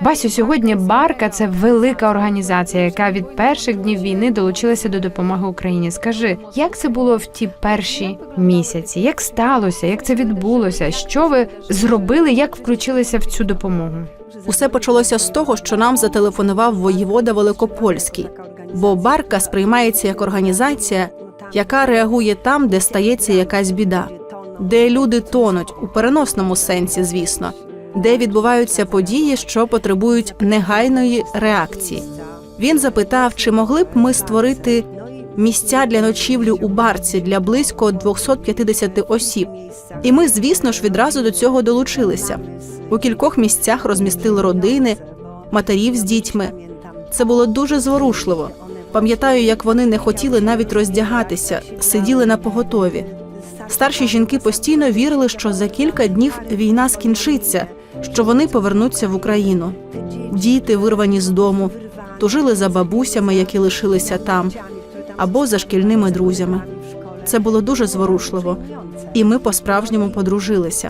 Басю, сьогодні Барка це велика організація, яка від перших днів війни долучилася до допомоги Україні. Скажи, як це було в ті перші місяці? Як сталося? Як це відбулося? Що ви зробили? Як включилися в цю допомогу? Усе почалося з того, що нам зателефонував воєвода Великопольський, бо Барка сприймається як організація, яка реагує там, де стається якась біда, де люди тонуть у переносному сенсі, звісно, де відбуваються події, що потребують негайної реакції. Він запитав, чи могли б ми створити місця для ночівлі у барці для близько 250 осіб. І ми, звісно ж, відразу до цього долучилися. У кількох місцях розмістили родини, матерів з дітьми. Це було дуже зворушливо. Пам'ятаю, як вони не хотіли навіть роздягатися, сиділи на поготові. Старші жінки постійно вірили, що за кілька днів війна скінчиться, що вони повернуться в Україну. Діти, вирвані з дому, тужили за бабусями, які лишилися там, або за шкільними друзями. Це було дуже зворушливо, і ми по-справжньому подружилися.